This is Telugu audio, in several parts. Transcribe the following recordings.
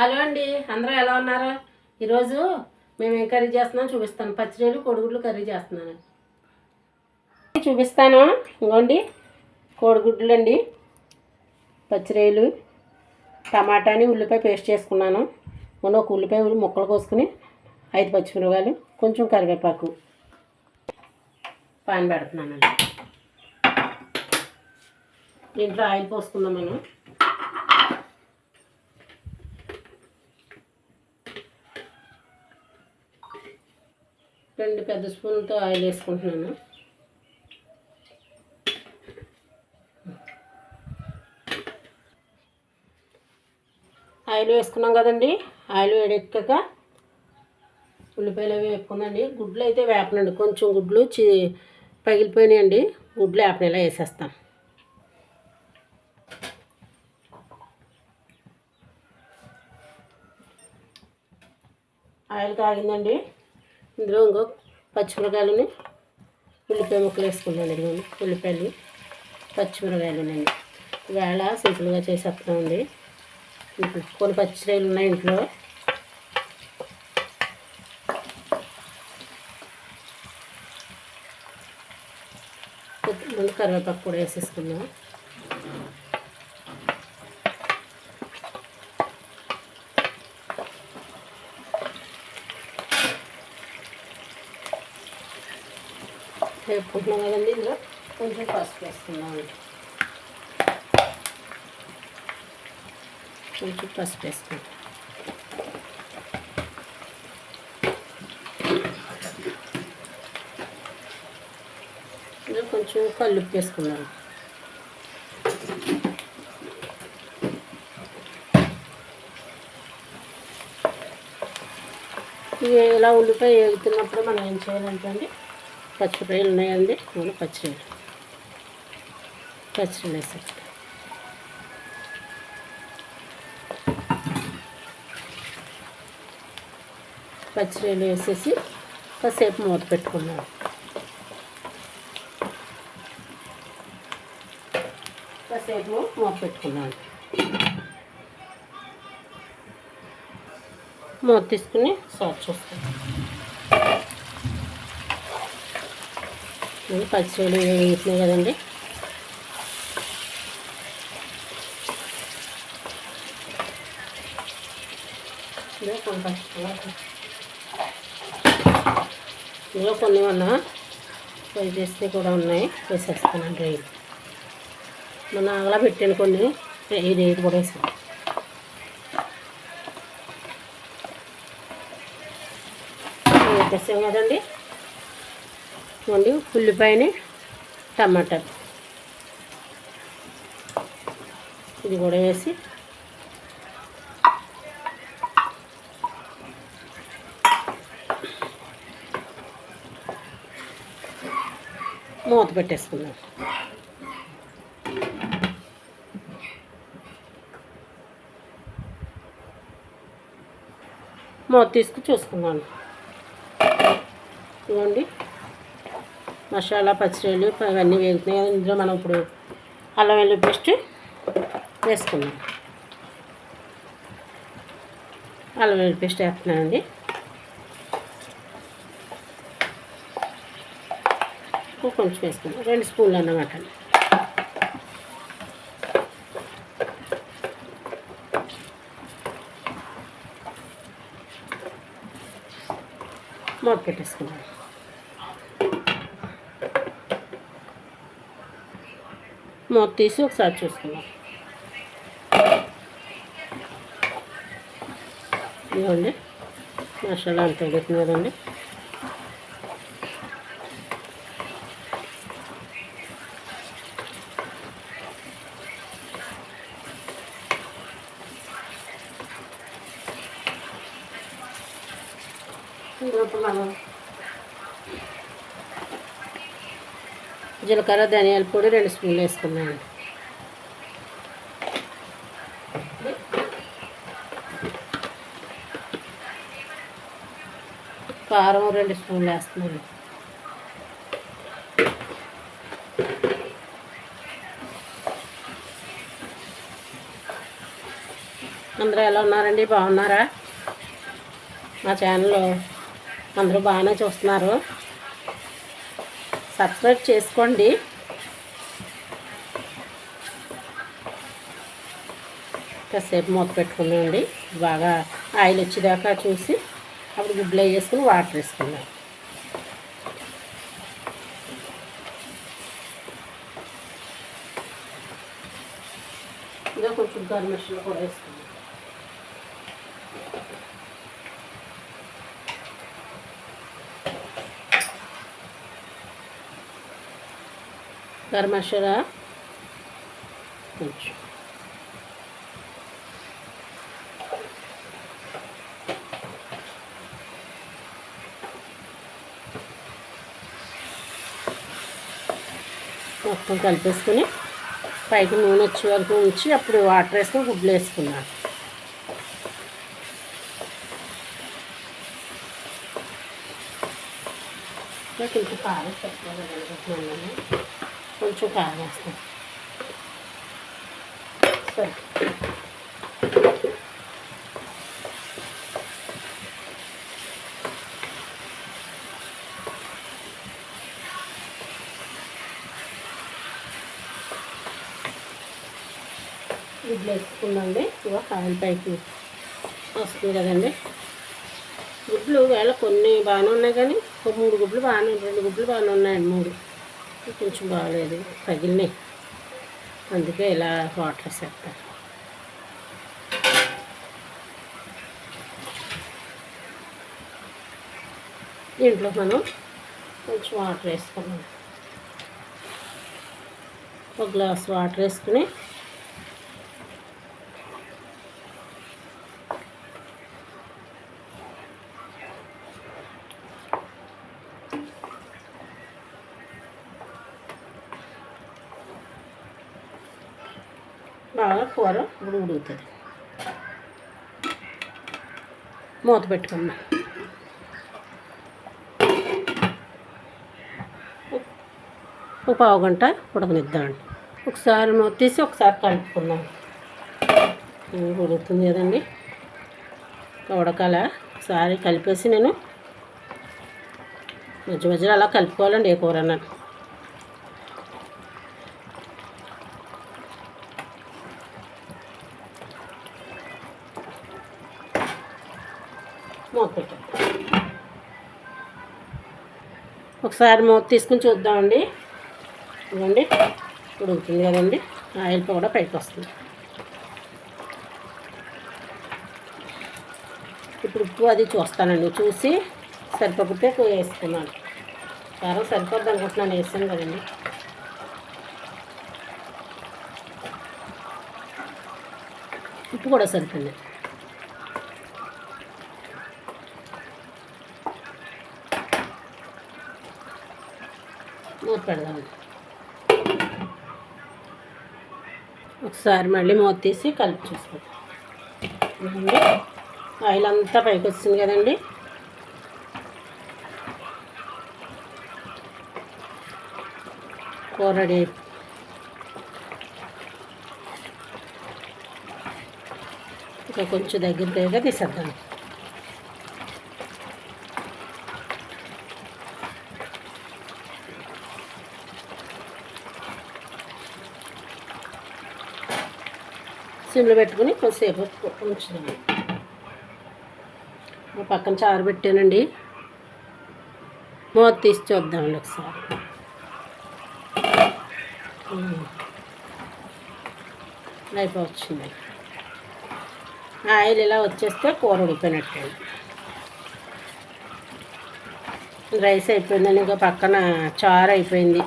హలో అండి అందరూ ఎలా ఉన్నారు? ఈరోజు మేము ఏం కర్రీ చేస్తున్నాం చూపిస్తాను. పచ్చిరొయ్యలు కోడిగుడ్లు కర్రీ చేస్తున్నాను. చూపిస్తాను. ఇంకోండి కోడిగుడ్లు అండి. పచ్చిరేలు టమాటాని ఉల్లిపాయ పేస్ట్ చేసుకున్నాను. మొన్న ఒక ఉల్లిపాయ ముక్కలు కోసుకుని ఐదు పచ్చిమిరపకాయలు కొంచెం కరివేపాకు పాన్ పెడుతున్నానండి. దీంట్లో ఆయిల్ పోసుకుందాం మనం. రెండు పెద్ద స్పూన్లతో ఆయిల్ వేసుకుంటున్నాను. ఆయిల్ వేసుకున్నాం కదండి. ఆయిల్ వేడెక్కాక ఉల్లిపాయలు అవి వేపుకుందండి. గుడ్లు అయితే వేపనండి. కొంచెం గుడ్లు చి పగిలిపోయినాయండి. గుడ్లు వేపనేలా వేసేస్తాం. ఆయిల్ కాగిందండి. ఇందులో ఇంకో పచ్చిమిరకాయలని ఉల్లిపాయ ముక్కలు వేసుకున్నాను ఇదిగోండి ఉల్లిపాయలు పచ్చిమిరకాయలునండి వేళ సింపుల్గా చేసేస్తామండి ఉంది కొన్ని పచ్చిరాయలు ఉన్నాయి ఇంట్లో. ముందు కరివేపాకు కూడా వేసేసుకున్నాం వేపుకుంటున్నాం కదండి ఇందులో? కొంచెం పసుపు వేస్తున్నాం కొంచెం పసుపు వేసుకుంటాం ఇందులో కొంచెం కళ్ళు వేసుకున్నాను ఇవి ఇలా ఉల్లిపాయ వేగుతున్నప్పుడు మనం ఏం చేయాలంటే అండి పచ్చిరొయ్యలు ఉన్నాయండి. మూడు పచ్చిరొయ్యలు పచ్చిరొయ్యలు వేసాం పచ్చిరొయ్యలు వేసేసి కాసేపు మూత పెట్టుకున్నాను కాసేపు మూత పెట్టుకున్నాను మూత తీసుకుని సర్వ్ చేస్తాను ఇవి పచ్చిరొయ్యలు వేగుతున్నాయి కదండి. ఇందులో కొన్ని ఉన్న ఫ్రై చేస్తే కూడా ఉన్నాయి. వేసేస్తానండి రైలు మొన్న ఆగలా పెట్టాను కొన్ని. ఈ ఇది కూడా వేసాను. వేసేసాం కదండి. చూడండి ఉల్లిపాయని టమాటా ఇది కూడా వేసి మూత పెట్టేసుకుందాం. మూత తీసుకు చూసుకున్నాను ఇవ్వండి మసాలా పచ్చిరొయ్యలు అవన్నీ వేగుతున్నాయి. ఇందులో మనం ఇప్పుడు అల్లం వెల్లుల్లి పేస్ట్ వేసుకుందాం. అల్లం వెల్లుల్లి పేస్ట్ వేస్తున్నానండి. కొంచెం వేసుకుందాం. రెండు స్పూన్లు అన్నమాట. మూత పెట్టేసుకుందాం. మూత తీసి ఒకసారి చూసుకుందాం. ఇదిగోండి మసాలా అంత ఎగుతుంది కదండి ఇప్పుడు జీలకర్ర ధనియాల పొడి రెండు స్పూన్లు వేసుకున్నాను కారం రెండు స్పూన్లు వేస్తున్నాను. అందరూ ఎలా ఉన్నారండి? బాగున్నారా? మా ఛానల్లో అందరూ బాగానే చూస్తున్నారు. సబ్స్క్రైబ్ చేసుకోండి. కాసేపు మూత పెట్టుకున్నామండి బాగా ఆయిల్ వచ్చేదాకా చూసి అప్పుడు గుడ్లు వేసుకుని వాటర్ వేసుకున్నాం ఇంకా కొంచెం గర్మషన్లో కూడా వేసుకున్నాం గరం మసాలా కొంచెం. మొత్తం కలిపేసుకుని పైకి నూనె వచ్చే వరకు ఉంచి అప్పుడు వాటర్ వేసుకొని గుడ్లు వేసుకున్నాను. కొంచెం కారం పెట్టుకోవాలనుకుంటున్నాను కొంచెం కారం సరే గుడ్లు వేసుకుందండి ఇక కాయల పైకి వస్తుంది కదండి గుడ్లు వేళ కొన్ని బాగానే ఉన్నాయి కానీ ఒక మూడు గుడ్లు బాగానే రెండు గుడ్లు బాగానే ఉన్నాయండి మూడు కొంచెం బాగాలేదు తగిలినాయి. అందుకే ఇలా వాటర్ వేసేస్తారు దీంట్లో మనం కొంచెం వాటర్ వేసుకున్నాం. ఒక గ్లాస్ వాటర్ వేసుకుని బాగా కూర ఇప్పుడు ఉడుకుతుంది మూత పెట్టుకున్నా. ఒక పావు గంట ఉడకనిద్దామండి ఒకసారి మూత తీసి ఒకసారి కలుపుకుందాం. ఉడుకుతుంది కదండి. ఉడకాల. ఒకసారి కలిపేసి నేను మధ్య మధ్యలో అలా కలుపుకోవాలండి ఏ కూర అన్నాను మూత పెట్టండి ఒకసారి మూత తీసుకుని చూద్దామండి. ఇవ్వండి ఉడుకుతుంది కదండి. ఆయిల్ కూడా పైకి వస్తుంది. ఇప్పుడు ఉప్పు అది చూస్తానండి చూసి సరిపోతే వేసుకున్నాను. కారం సరిపోద్ది అనుకుంటున్నాను వేసాను కదండి. ఉప్పు కూడా సరిపోయింది. మూత పెడదాం ఒకసారి మళ్ళీ మూత తీసి కలిపి చూసుకుంటాం ఆయిల్ అంతా పైకి వచ్చింది కదండి. కూర రెడీ ఇంకా కొంచెం దగ్గర దగ్గర తీసేద్దాం. సిమ్లో పెట్టుకుని కొద్దిసేపు ఉంచుదాం. పక్కన చారు పెట్టానండి. మూత తీసి చూద్దామండి ఒకసారి. ఉమ్. అయిపోవచ్చింది. ఆయిల్ ఇలా వచ్చేస్తే కూర ఉడిపోయినట్టండి రైస్ అయిపోయిందండి. ఇంకా పక్కన చారు అయిపోయింది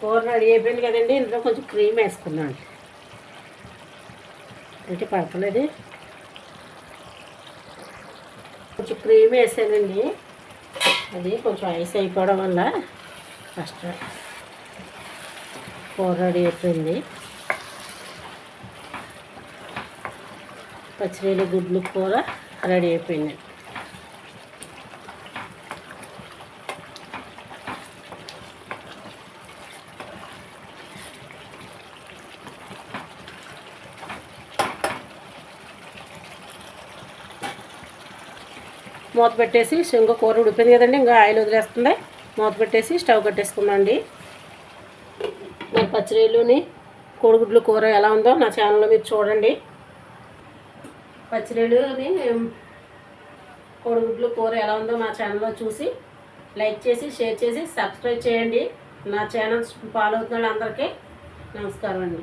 కూర రెడీ అయిపోయింది కదండి. ఇందులో కొంచెం క్రీమ్ వేసుకున్నాను అంటే పడతలేదు కొంచెం క్రీమ్ వేసానండి. అది కొంచెం ఐస్ అయిపోవడం వల్ల ఫస్ట్ కూర రెడీ అయిపోయింది. పచ్చిరేలు గుడ్లు కూర రెడీ అయిపోయింది. మూత పెట్టేసి ఇంకా కూర ఉడిపోయింది కదండి ఇంకా ఆయిల్ వదిలేస్తుంది. మూత పెట్టేసి స్టవ్ కట్టేసుకుందండి నా పచ్చిరొయ్యలుని కోడిగుడ్లు కూర ఎలా ఉందో నా ఛానల్లో మీరు చూడండి. పచ్చిరొయ్యలుని కోడిగుడ్లు కూర ఎలా ఉందో నా ఛానల్లో చూసి లైక్ చేసి షేర్ చేసి సబ్స్క్రైబ్ చేయండి. నా ఛానల్ ఫాలో అవుతున్న అందరికీ నమస్కారం అండి.